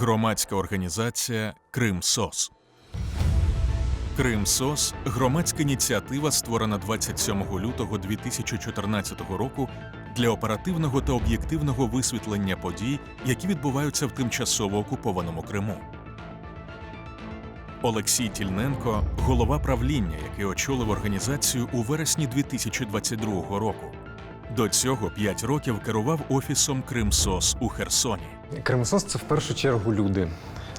Громадська організація Кримсос. Кримсос громадська ініціатива, створена 27 лютого 2014 року для оперативного та об'єктивного висвітлення подій, які відбуваються в тимчасово окупованому Криму. Олексій Тільненко голова правління, який очолив організацію у вересні 2022 року. До цього 5 років керував офісом Кримсос у Херсоні. Кримсос це в першу чергу люди.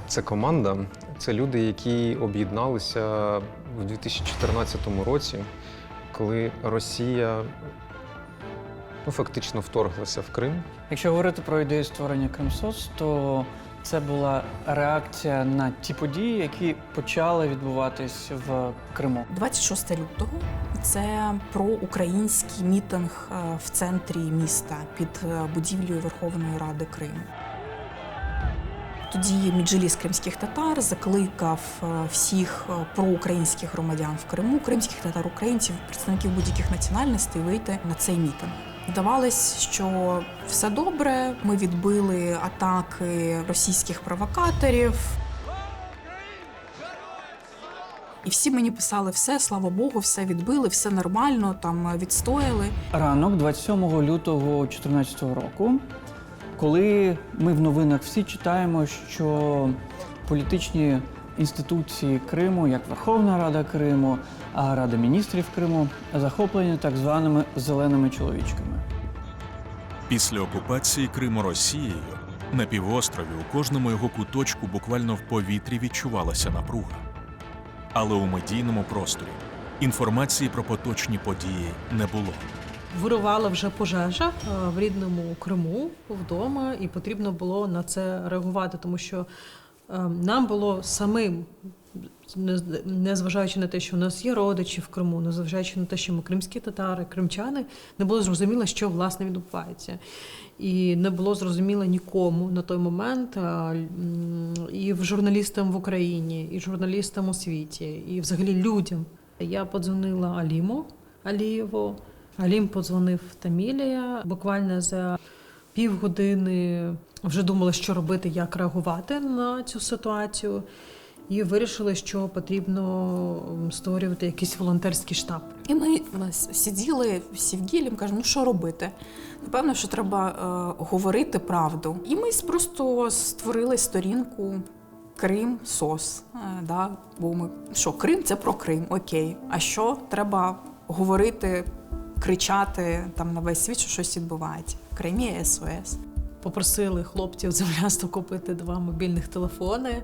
Це команда, це люди, які об'єдналися в 2014 році, коли Росія ну, фактично вторглася в Крим. Якщо говорити про ідею створення Кримсоц, то це була реакція на ті події, які почали відбуватись в Криму. 26 лютого це проукраїнський мітинг е, в центрі міста під е, будівлею Верховної Ради Криму. Тоді Міджеліс кримських татар закликав е, всіх е, проукраїнських громадян в Криму, кримських татар, українців, представників будь-яких національностей вийти на цей мітинг. Здавалось, що все добре. Ми відбили атаки російських провокаторів. І всі мені писали все, слава Богу, все відбили, все нормально, там відстояли. Ранок 27 лютого 2014 року, коли ми в новинах всі читаємо, що політичні інституції Криму, як Верховна Рада Криму, а Рада міністрів Криму, захоплені так званими зеленими чоловічками. Після окупації Криму Росією на півострові у кожному його куточку буквально в повітрі відчувалася напруга. Але у медійному просторі інформації про поточні події не було. Вирувала вже пожежа е, в рідному Криму вдома, і потрібно було на це реагувати, тому що е, нам було самим, незважаючи на те, що у нас є родичі в Криму, незважаючи на те, що ми кримські татари, кримчани, не було зрозуміло, що власне відбувається. І не було зрозуміло нікому на той момент, е, і журналістам в Україні, і журналістам у світі, і взагалі людям. Я подзвонила Аліму Алієву. Алім подзвонив Тамілія. Буквально за півгодини вже думали, що робити, як реагувати на цю ситуацію. І вирішили, що потрібно створювати якийсь волонтерський штаб. І ми сиділи всі в гілі, кажемо, ну що робити? Напевно, що треба е, говорити правду. І ми просто створили сторінку Крим СОС. Е, да? Бо ми що, Крим це про Крим, окей. А що треба говорити, кричати там на весь світ, що щось відбувається. В Кремі СОС. Попросили хлопців землясту купити два мобільних телефони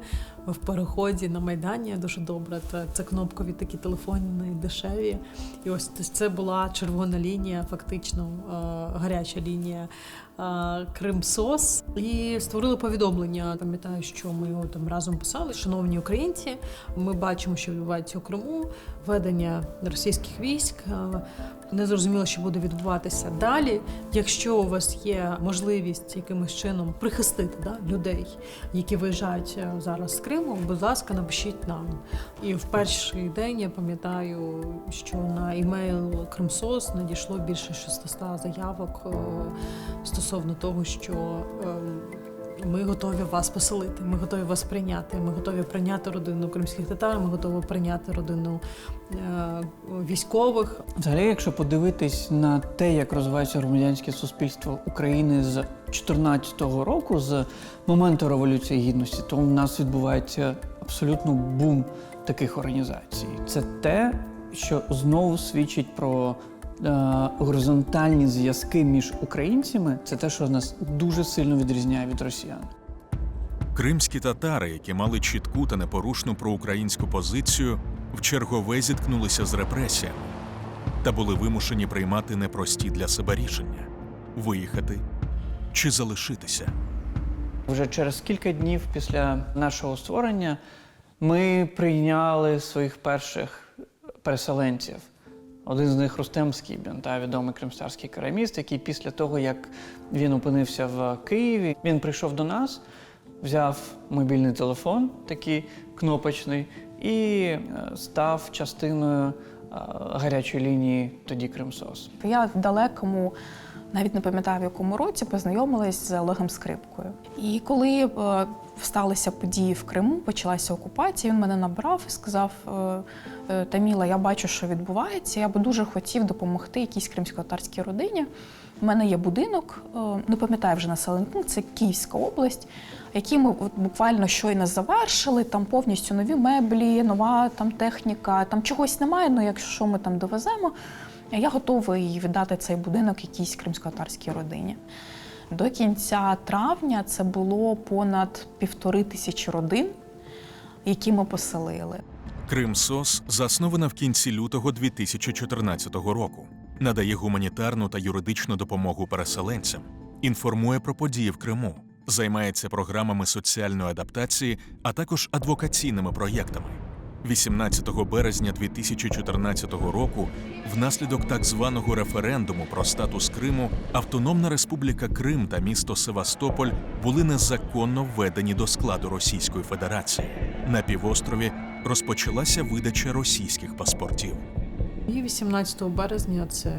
в переході на майдані. Дуже добре. Це, це кнопкові такі телефони дешеві. І ось це була червона лінія, фактично е, гаряча лінія е, Кримсос. І створили повідомлення. Пам'ятаю, що ми його там разом писали. Шановні українці, ми бачимо, що відбувається у Криму, ведення російських військ. е, не зрозуміло, що буде відбуватися далі. Якщо у вас є можливість якимось чином прихистити да, людей, які виїжджають зараз з Криму, будь ласка, напишіть нам. І в перший день я пам'ятаю, що на імейл Кримсос надійшло більше 600 заявок е, стосовно того, що ем, ми готові вас поселити, ми готові вас прийняти. Ми готові прийняти родину кримських татар, ми готові прийняти родину е, військових. Взагалі, якщо подивитись на те, як розвивається громадянське суспільство України з 2014 року, з моменту Революції Гідності, то в нас відбувається абсолютно бум таких організацій. Це те, що знову свідчить про горизонтальні зв'язки між українцями. Це те, що нас дуже сильно відрізняє від росіян. Кримські татари, які мали чітку та непорушну проукраїнську позицію, в чергове зіткнулися з репресіями та були вимушені приймати непрості для себе рішення виїхати чи залишитися. Вже через кілька днів після нашого створення ми прийняли своїх перших переселенців. Один з них Рустем Скібін, та відомий кримстарський кераміст, який після того, як він опинився в Києві, він прийшов до нас, взяв мобільний телефон, такий кнопочний, і е, став частиною е, гарячої лінії тоді Кримсос. Я в далекому навіть не пам'ятаю в якому році, познайомилась з Олегом Скрипкою. І коли е, сталися події в Криму, почалася окупація, він мене набрав і сказав: е, е, Таміла, я бачу, що відбувається. Я би дуже хотів допомогти якійсь кримсько-татарській родині. У мене є будинок, не пам'ятаю вже населений пункт, це Київська область, який ми буквально щойно завершили. Там повністю нові меблі, нова там техніка, там чогось немає. Ну якщо ми там довеземо, я готовий віддати цей будинок якійсь кримсько-татарській родині. До кінця травня це було понад півтори тисячі родин, які ми поселили. Кримсос заснована в кінці лютого 2014 року. Надає гуманітарну та юридичну допомогу переселенцям, інформує про події в Криму, займається програмами соціальної адаптації, а також адвокаційними проєктами. 18 березня 2014 року, внаслідок так званого референдуму про статус Криму, Автономна Республіка Крим та місто Севастополь були незаконно введені до складу Російської Федерації. На півострові розпочалася видача російських паспортів. І 18 березня це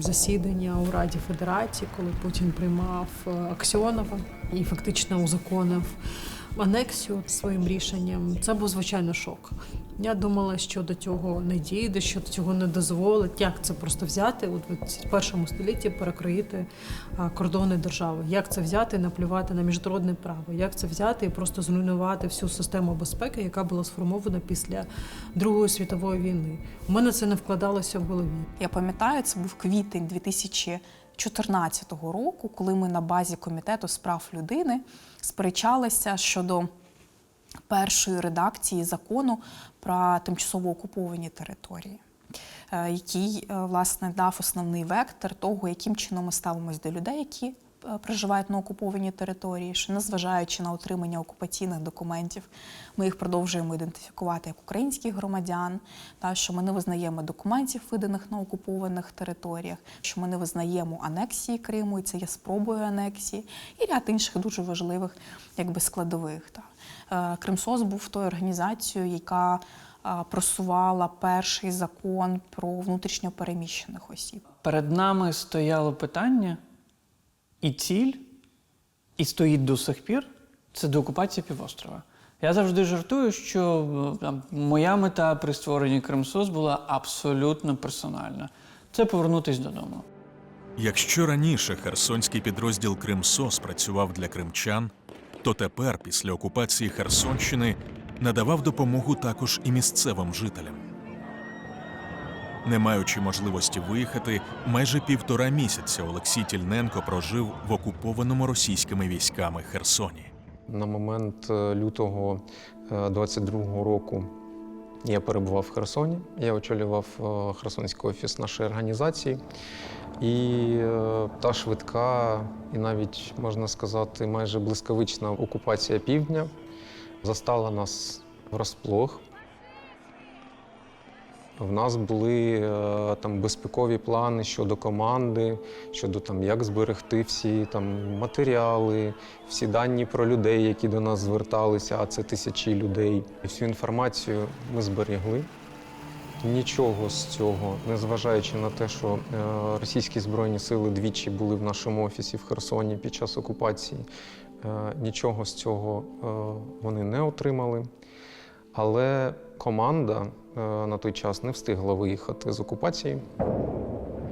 засідання у Раді Федерації, коли Путін приймав е, Аксьонова і фактично узаконив анексію своїм рішенням. Це був звичайно шок. Я думала, що до цього не дійде, що до цього не дозволить. Як це просто взяти в першому столітті перекроїти кордони держави? Як це взяти, і наплювати на міжнародне право? Як це взяти і просто зруйнувати всю систему безпеки, яка була сформована після Другої світової війни? У мене це не вкладалося в голові. Я пам'ятаю, це був квітень 2014 року, коли ми на базі комітету з прав людини сперечалися щодо першої редакції закону про тимчасово окуповані території. е, Який е, власне дав основний вектор того, яким чином ми ставимось до людей, які проживають на окупованій території, що незважаючи на отримання окупаційних документів, ми їх продовжуємо ідентифікувати як українських громадян, та що ми не визнаємо документів, виданих на окупованих територіях, що ми не визнаємо анексії Криму, і це є спробою анексії, і ряд інших дуже важливих якби складових. Та. Е, Кримсос був тою організацією, яка е, просувала перший закон про внутрішньо переміщених осіб. Перед нами стояло питання, і ціль, і стоїть до сих пір це деокупація півострова. Я завжди жартую, що е, там, моя мета при створенні Кримсос була абсолютно персональна. Це повернутися додому. Якщо раніше херсонський підрозділ Кримсос працював для кримчан, то тепер, після окупації Херсонщини, надавав допомогу також і місцевим жителям. Не маючи можливості виїхати, майже півтора місяця Олексій Тільненко прожив в окупованому російськими військами Херсоні. На момент е, лютого 22-го року я перебував в Херсоні. Я очолював е, Херсонський офіс нашої організації. І е, та швидка, і навіть можна сказати, майже блискавична окупація півдня застала нас врасплох. В нас були е, там безпекові плани щодо команди, щодо там як зберегти всі там матеріали, всі дані про людей, які до нас зверталися, а це тисячі людей. І всю інформацію ми зберегли. Нічого з цього, незважаючи на те, що е, російські збройні сили двічі були в нашому офісі в Херсоні під час окупації, е, нічого з цього вони не отримали. Але команда на той час не встигла виїхати з окупації.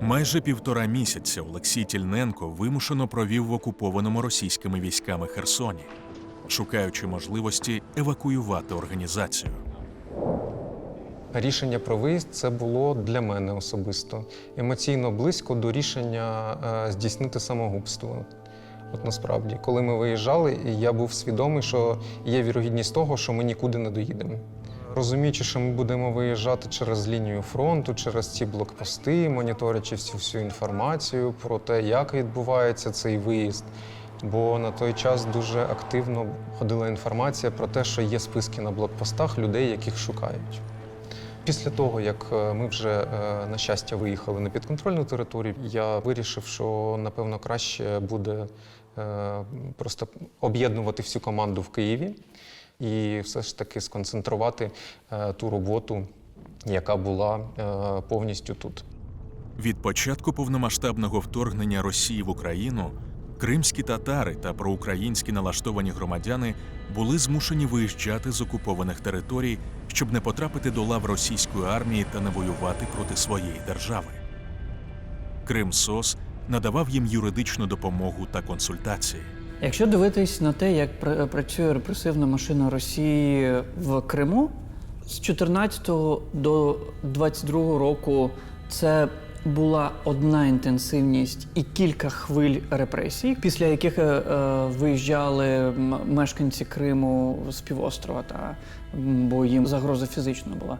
Майже півтора місяця Олексій Тільненко вимушено провів в окупованому російськими військами Херсоні, шукаючи можливості евакуювати організацію. Рішення про виїзд це було для мене особисто емоційно близько до рішення е, здійснити самогубство. От насправді, коли ми виїжджали, я був свідомий, що є вірогідність того, що ми нікуди не доїдемо. Розуміючи, що ми будемо виїжджати через лінію фронту, через ці блокпости, моніторячи всю всю інформацію про те, як відбувається цей виїзд. Бо на той час дуже активно ходила інформація про те, що є списки на блокпостах людей, яких шукають. Після того, як е, ми вже, е, на щастя, виїхали на підконтрольну територію, я вирішив, що напевно краще буде е, просто об'єднувати всю команду в Києві і все ж таки сконцентрувати е, ту роботу, яка була е, повністю тут. Від початку повномасштабного вторгнення Росії в Україну кримські татари та проукраїнські налаштовані громадяни були змушені виїжджати з окупованих територій, щоб не потрапити до лав російської армії та не воювати проти своєї держави. Крим СОС надавав їм юридичну допомогу та консультації. Якщо дивитись на те, як працює репресивна машина Росії в Криму, з 14 до 22 року це була одна інтенсивність і кілька хвиль репресій, після яких е, е, виїжджали мешканці Криму з півострова, та, бо їм загроза фізична була.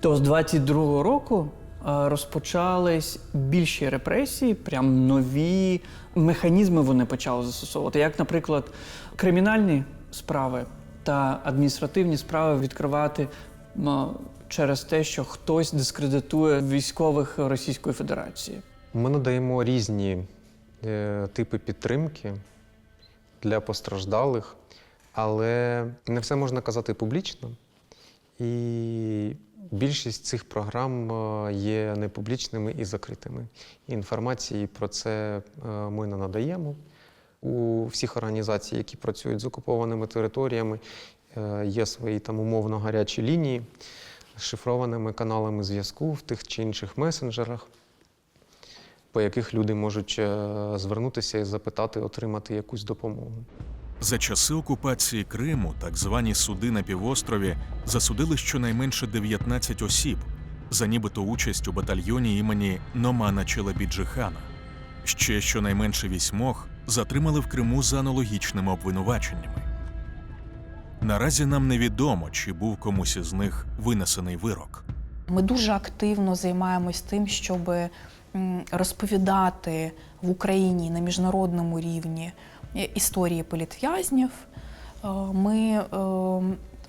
То з 22 року е, розпочались більші репресії, прям нові механізми вони почали застосовувати. Як, наприклад, кримінальні справи та адміністративні справи відкривати через те, що хтось дискредитує військових Російської Федерації. Ми надаємо різні е, типи підтримки для постраждалих, але не все можна казати публічно. І більшість цих програм е, є непублічними і закритими. Інформації про це е, ми не надаємо. У всіх організацій, які працюють з окупованими територіями, е, є свої там умовно гарячі лінії з шифрованими каналами зв'язку в тих чи інших месенджерах по яких люди можуть звернутися і запитати, отримати якусь допомогу. За часи окупації Криму так звані суди на півострові засудили щонайменше 19 осіб за нібито участь у батальйоні імені Номана Челебіджихана. Ще щонайменше вісьмох затримали в Криму за аналогічними обвинуваченнями. Наразі нам невідомо, чи був комусь із них винесений вирок. Ми дуже активно займаємось тим, щоб розповідати в Україні на міжнародному рівні історії політв'язнів. Е, Ми е,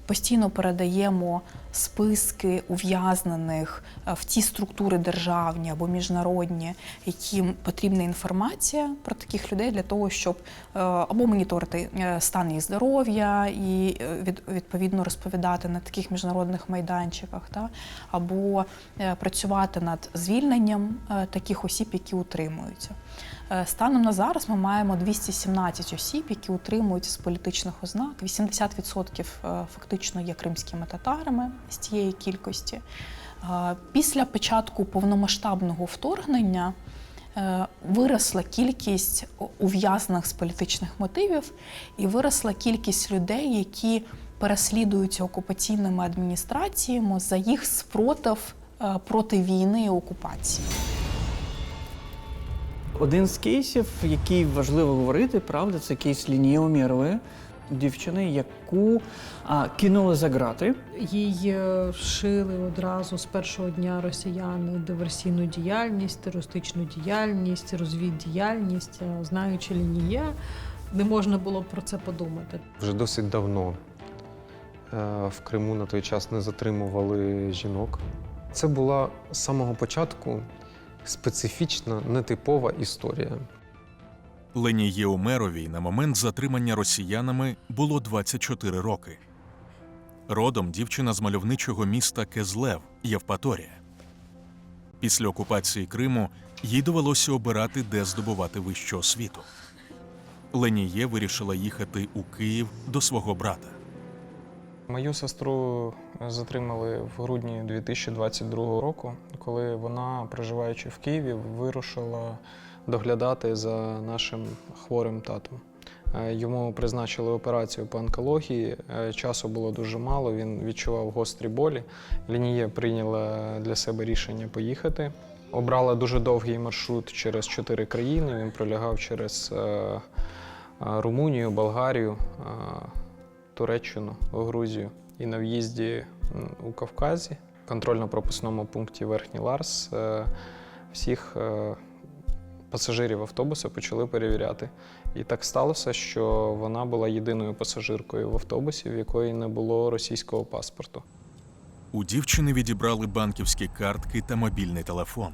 постійно передаємо списки ув'язнених е, в ті структури державні або міжнародні, яким потрібна інформація про таких людей для того, щоб або моніторити стан їх здоров'я і від, відповідно розповідати на таких міжнародних майданчиках, та, або працювати над звільненням таких осіб, які утримуються. Е, Станом на зараз ми маємо 217 осіб, які утримуються з політичних ознак. 80% е, фактично є кримськими татарами з цієї кількості. Е, Після початку повномасштабного вторгнення виросла кількість ув'язнених з політичних мотивів і виросла кількість людей, які переслідуються окупаційними адміністраціями за їх спротив проти війни і окупації. Один з кейсів, який важливо говорити, правда, це кейс Лінії Омєрової, дівчини, яку а, кинули за грати. Їй е, шили одразу з першого дня росіяни диверсійну діяльність, терористичну діяльність, розвіддіяльність, Е, знаючи лінія, не можна було про це подумати. Вже досить давно е, в Криму на той час не затримували жінок. Це була з самого початку специфічна, нетипова історія. Лені Єумеровій на момент затримання росіянами було 24 роки. Родом дівчина з мальовничого міста Кезлев, Євпаторія. Після окупації Криму їй довелося обирати, де здобувати вищу освіту. Леніє вирішила їхати у Київ до свого брата. Мою сестру затримали в грудні 2022 року, коли вона, проживаючи в Києві, вирушила доглядати за нашим хворим татом. Е, Йому призначили операцію по онкології. е, Часу було дуже мало, він відчував гострі болі. Лінія прийняла для себе рішення поїхати. Обрала дуже довгий маршрут через чотири країни. Він пролягав через е, е, Румунію, Болгарію, е, Туреччину, Грузію. І на в'їзді у Кавказі, контрольно-пропускному пункті Верхній Ларс, е, всіх е, пасажирів автобуса почали перевіряти. І так сталося, що вона була єдиною пасажиркою в автобусі, в якої не було російського паспорту. У дівчини відібрали банківські картки та мобільний телефон.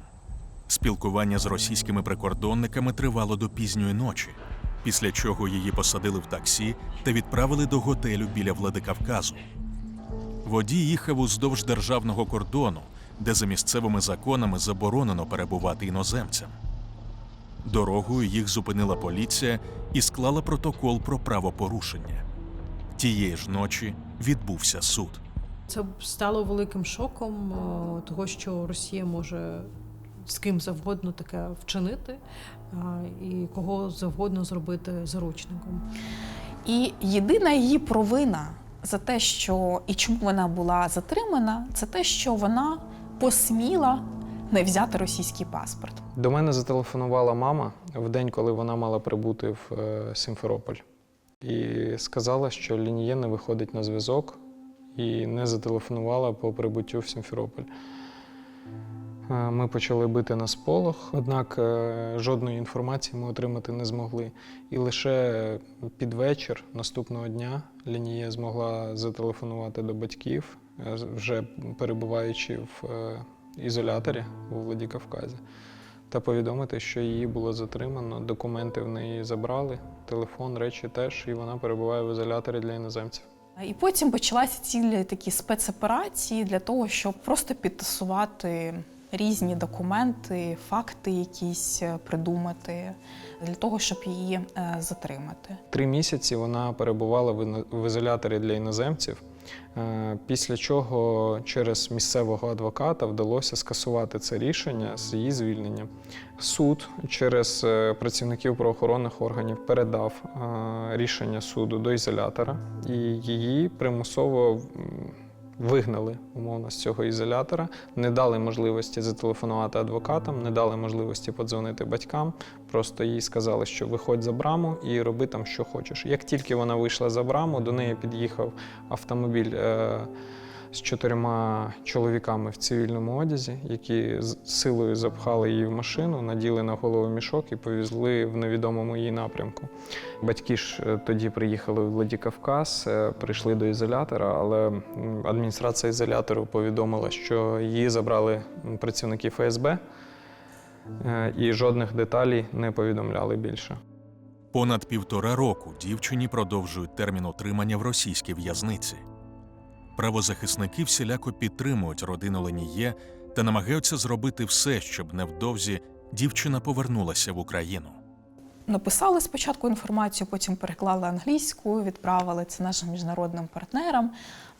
Спілкування з російськими прикордонниками тривало до пізньої ночі, після чого її посадили в таксі та відправили до готелю біля Владикавказу. Водій їхав уздовж державного кордону, де за місцевими законами заборонено перебувати іноземцям. Дорогою їх зупинила поліція і склала протокол про правопорушення. Тієї ж ночі відбувся суд. Це стало великим шоком того, що Росія може з ким завгодно таке вчинити і кого завгодно зробити заручником. І єдина її провина за те, що і чому вона була затримана, це те, що вона посміла не взяти російський паспорт. До мене зателефонувала мама в день, коли вона мала прибути в е, Сімферополь, і сказала, що Лініє не виходить на зв'язок і не зателефонувала по прибуттю в Сімферополь. Е, Ми почали бити на сполох, однак е, жодної інформації ми отримати не змогли. І лише під вечір наступного дня Лініє змогла зателефонувати до батьків, е, вже перебуваючи в ізоляторі у Владикавказі, та повідомити, що її було затримано, документи в неї забрали, телефон, речі теж, і вона перебуває в ізоляторі для іноземців. І потім почалися цілі такі спецоперації для того, щоб просто підтасувати різні документи, факти якісь е, придумати для того, щоб її е, затримати. Три місяці вона перебувала в ізоляторі для іноземців, е, після чого через місцевого адвоката вдалося скасувати це рішення з її звільненням. Суд через працівників правоохоронних органів передав рішення суду до ізолятора, і її примусово вигнали умовно з цього ізолятора, не дали можливості зателефонувати адвокатам, не дали можливості подзвонити батькам. Просто їй сказали, що виходь за браму і роби там, що хочеш. Як тільки вона вийшла за браму, до неї під'їхав автомобіль е, з чотирма чоловіками в цивільному одязі, які з силою запхали її в машину, наділи на голову мішок і повезли в невідомому їй напрямку. Батьки ж е, тоді приїхали в Владикавказ, е, прийшли до ізолятора, але адміністрація ізолятору повідомила, що її забрали працівники ФСБ. Е, і жодних деталей не повідомляли більше. Понад півтора року дівчині продовжують термін утримання в російській в'язниці. Правозахисники всіляко підтримують родину Леніє та намагаються зробити все, щоб невдовзі дівчина повернулася в Україну. Написали спочатку інформацію, потім переклали англійською, відправили це нашим міжнародним партнерам.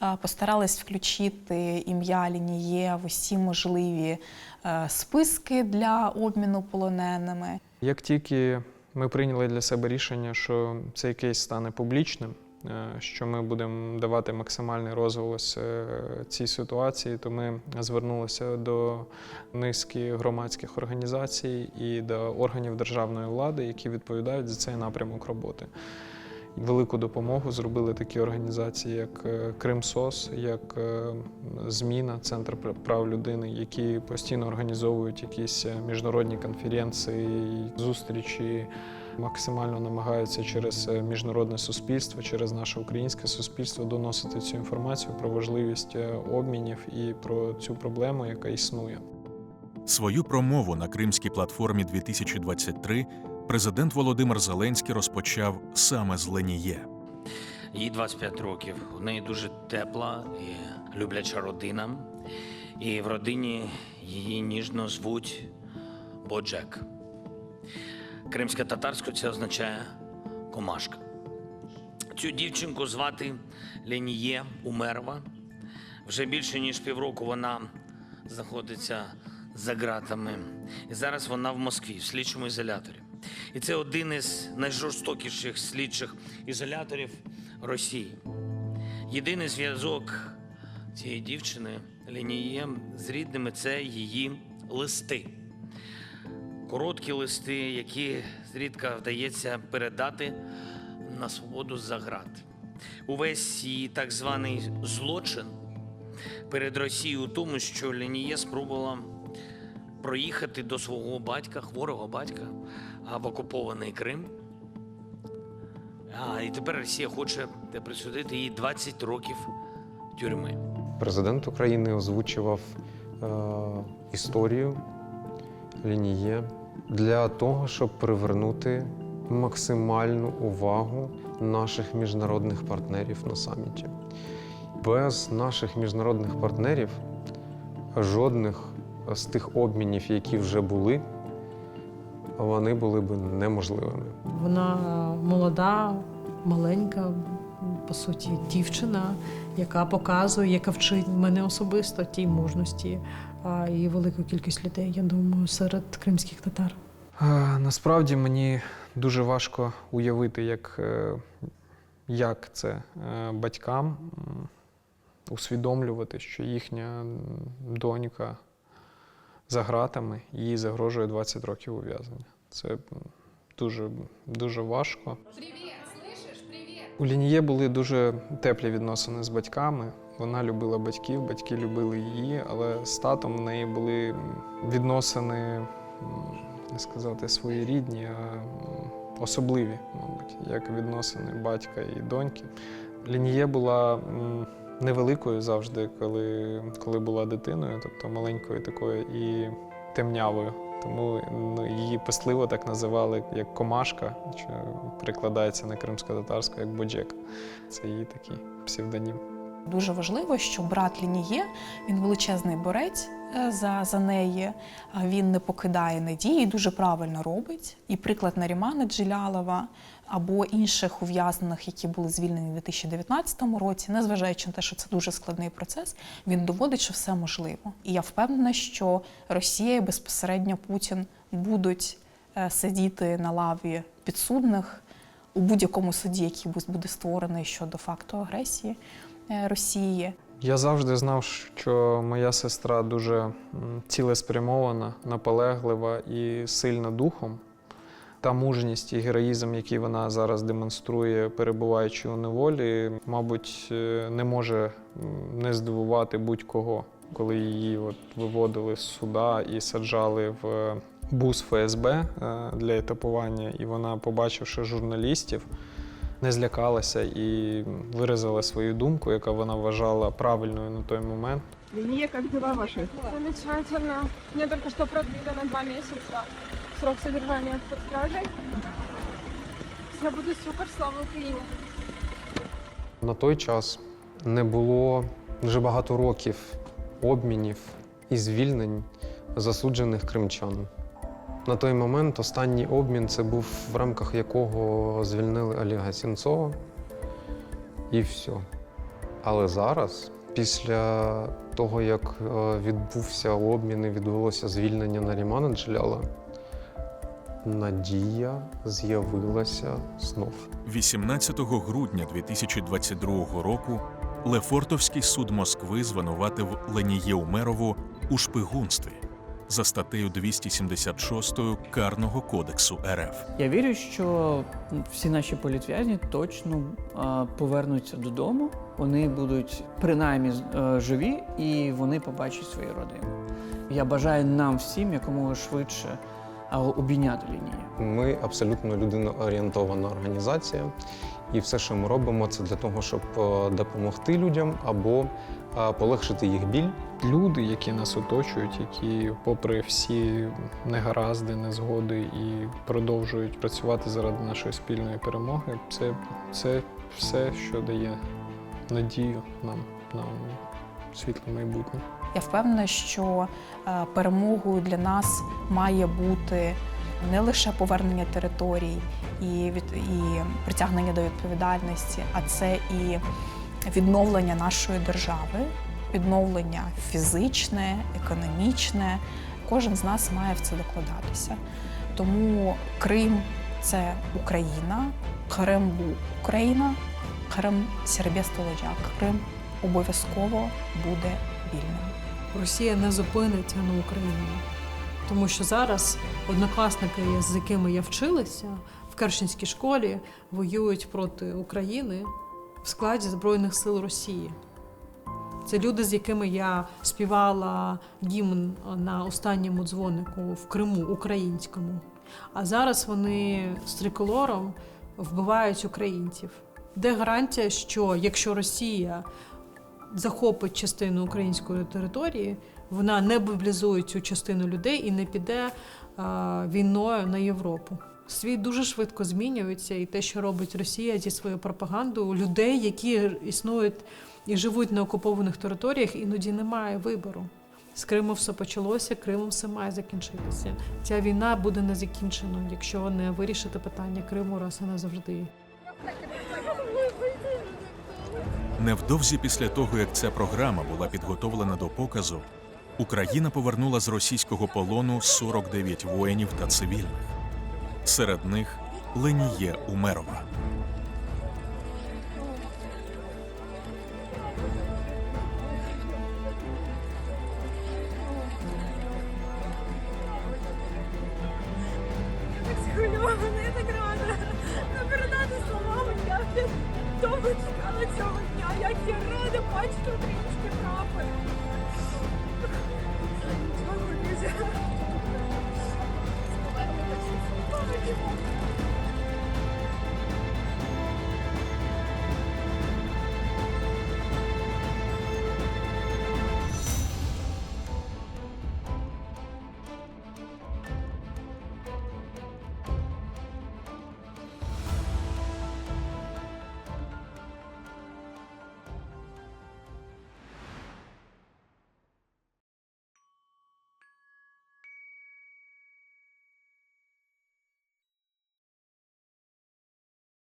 Е, Постарались включити ім'я Лініє в усі можливі е, списки для обміну полоненими. Як тільки ми прийняли для себе рішення, що цей кейс стане публічним, що ми будемо давати максимальний розголос е, цій ситуації, то ми звернулися до низки громадських організацій і до органів державної влади, які відповідають за цей напрямок роботи. Велику допомогу зробили такі організації, як е, Кримсос, як е, Зміна, Центр пр- прав людини, які постійно організовують якісь е, міжнародні конференції, зустрічі, максимально намагаються через е, міжнародне суспільство, через наше українське суспільство доносити цю інформацію про важливість е, обмінів і про цю проблему, яка існує. Свою промову на Кримській платформі 2023 президент Володимир Зеленський розпочав саме з Леніє. Їй 25 років. У неї дуже тепла і любляча родина. І в родині її ніжно звуть Боджек. Кримська татарською це означає комашка. Цю дівчинку звати Леніє Умерова. Вже більше ніж півроку вона знаходиться за ґратами. І зараз вона в Москві, в слідчому ізоляторі. І це один із найжорстокіших слідчих ізоляторів Росії. Єдиний зв'язок цієї дівчини Лініє з рідними це її листи. Короткі листи, які зрідка вдається передати на свободу за град. Увесь її так званий злочин перед Росією у тому, що Лініє спробувала проїхати до свого батька, хворого батька, в окупований Крим. А, і тепер Росія хоче присудити їй 20 років тюрми. Президент України озвучував е, історію лініє для того, щоб привернути максимальну увагу наших міжнародних партнерів на саміті. Без наших міжнародних партнерів жодних з тих обмінів, які вже були, вони були б неможливими. Вона молода, маленька, по суті, дівчина, яка показує, яка вчить мене особисто тій мужності а, і велику кількість людей, я думаю, серед кримських татар. Насправді мені дуже важко уявити, як, е, як це е, батькам усвідомлювати, що їхня донька за ґратами, їй загрожує 20 років ув'язнення. Це дуже, дуже важко. У Лініє були дуже теплі відносини з батьками. Вона любила батьків, батьки любили її, але з татом в неї були відносини, не сказати, своєрідні, а особливі, мабуть, як відносини батька і доньки. Лініє була невеликою завжди, коли, коли була дитиною, тобто маленькою такою і темнявою. Тому ну, її писливо так називали як комашка, що перекладається на кримсько-татарську як боджек. Це її такий псевдонім. Дуже важливо, що брат Лініє він величезний борець е, за, за неї. Він не покидає надії, дуже правильно робить. І приклад Нарімана Джилялова або інших ув'язнених, які були звільнені у 2019 році, незважаючи на те, що це дуже складний процес, він доводить, що все можливо. І я впевнена, що Росія і безпосередньо Путін будуть е, сидіти на лаві підсудних у будь-якому суді, який буде створений щодо факту агресії е, Росії. Я завжди знав, що моя сестра дуже цілеспрямована, наполеглива і сильна духом. Та мужність і героїзм, який вона зараз демонструє, перебуваючи у неволі, мабуть, е, не може не здивувати будь-кого, коли її от виводили з суда і саджали в е, бус ФСБ е, для етапування, і вона, побачивши журналістів, не злякалася і виразила свою думку, яка вона вважала правильною на той момент. Линия, как дела ваши? Замечательно. Мне только что продлили на два месяца срок содержания под стражей. Я буду супер, слава Україні. На той час не було вже багато років обмінів і звільнень засуджених кримчан. На той момент останній обмін це був в рамках якого звільнили Олега Сінцова і все. Але зараз, після того, як е, відбувся обмін і відбулося звільнення Нарімана Джеляла, надія з'явилася знов. 18 грудня 2022 року Лефортовський суд Москви звинуватив Леніє Умерову у шпигунстві за статтею 276 Карного кодексу РФ. Я вірю, що всі наші політв'язні точно повернуться додому. Вони будуть принаймні е, живі і вони побачать свої родини. Я бажаю нам всім якомога швидше а, обійняти лінії. Ми абсолютно людиноорієнтована організація, і все, що ми робимо, це для того, щоб е, допомогти людям або е, полегшити їх біль. Люди, які нас оточують, які, попри всі негаразди, незгоди, і продовжують працювати заради нашої спільної перемоги, це, це все, що дає надію нам на світле майбутнє. Я впевнена, що е, перемогою для нас має бути не лише повернення територій і, від, і притягнення до відповідальності, а це і відновлення нашої держави, відновлення фізичне, економічне. Кожен з нас має в це докладатися. Тому Крим це Україна, Крим був Україна, Крим Сербєст Володяк. Крим обов'язково буде вільним. Росія не зупиниться на Україні. Тому що зараз однокласники, з якими я вчилася в Керченській школі, воюють проти України в складі Збройних сил Росії. Це люди, з якими я співала гімн на останньому дзвонику в Криму українському. А зараз вони з триколором вбивають українців. Де гарантія, що якщо Росія захопить частину української території, вона не мобілізує цю частину людей і не піде а, війною на Європу. Світ дуже швидко змінюється, і те, що робить Росія зі своєю пропагандою, людей, які існують і живуть на окупованих територіях, іноді немає вибору. З Криму все почалося, Кримом все має закінчитися. Ця війна буде не закінченою, якщо не вирішити питання Криму раз і назавжди. Невдовзі після того, як ця програма була підготовлена до показу, Україна повернула з російського полону 49 воїнів та цивільних. Серед них Леніє Умерова.